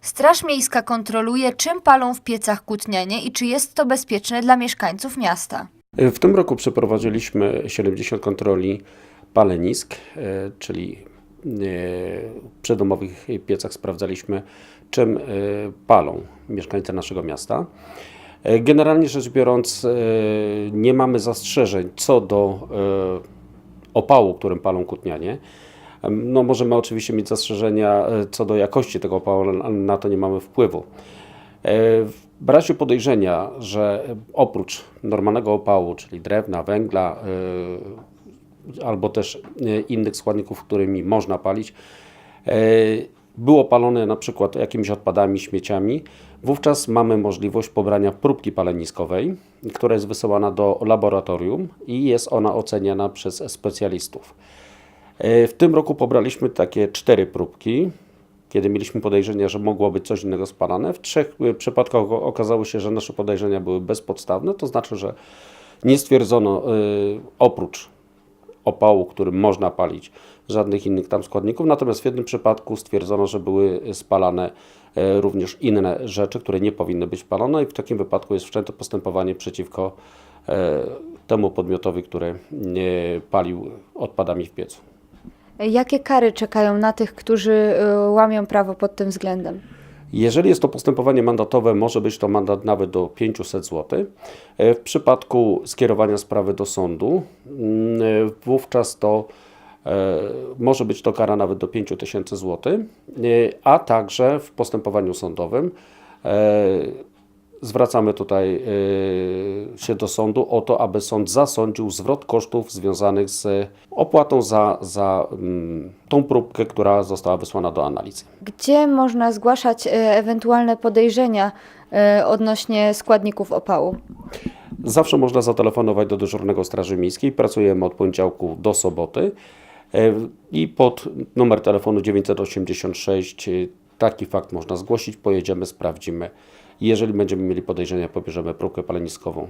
Straż Miejska kontroluje, czym palą w piecach kłótnianie i czy jest to bezpieczne dla mieszkańców miasta. W tym roku przeprowadziliśmy 70 kontroli palenisk, e, czyli e, w przydomowych piecach sprawdzaliśmy, czym e, palą mieszkańcy naszego miasta. Generalnie rzecz biorąc, nie mamy zastrzeżeń co do opału, którym palą kutnianie. No, możemy oczywiście mieć zastrzeżenia e, co do jakości tego opału, ale na to nie mamy wpływu. E, W razie podejrzenia, że oprócz normalnego opału, czyli drewna, węgla e, albo też innych składników, którymi można palić, było palone na przykład jakimiś odpadami, śmieciami, wówczas mamy możliwość pobrania próbki paleniskowej, która jest wysyłana do laboratorium i jest ona oceniana przez specjalistów. E, W tym roku pobraliśmy takie cztery próbki, kiedy mieliśmy podejrzenia, że mogło być coś innego spalane. W trzech e, przypadkach okazało się, że nasze podejrzenia były bezpodstawne, to znaczy, że nie stwierdzono e, oprócz opału, którym można palić, żadnych innych tam składników. Natomiast w jednym przypadku stwierdzono, że były spalane również inne rzeczy, które nie powinny być palone i w takim wypadku jest wszczęte postępowanie przeciwko temu podmiotowi, który palił odpadami w piecu. Jakie kary czekają na tych, którzy y, łamią prawo pod tym względem? Jeżeli jest to postępowanie mandatowe, może być to mandat nawet do 500 zł. E, W przypadku skierowania sprawy do sądu, mm, e, wówczas to e, może być to kara nawet do 5000 zł, e, a także w postępowaniu sądowym e, zwracamy tutaj e, się do sądu o to, aby sąd zasądził zwrot kosztów związanych z opłatą za, za mm, tą próbkę, która została wysłana do analizy. Gdzie można zgłaszać y, ewentualne podejrzenia y, odnośnie składników opału? Zawsze można zatelefonować do dyżurnego Straży Miejskiej. Pracujemy od poniedziałku do soboty. E, I pod numer telefonu 986 e, taki fakt można zgłosić. Pojedziemy, sprawdzimy. Jeżeli będziemy mieli podejrzenia, pobierzemy próbkę paleniskową.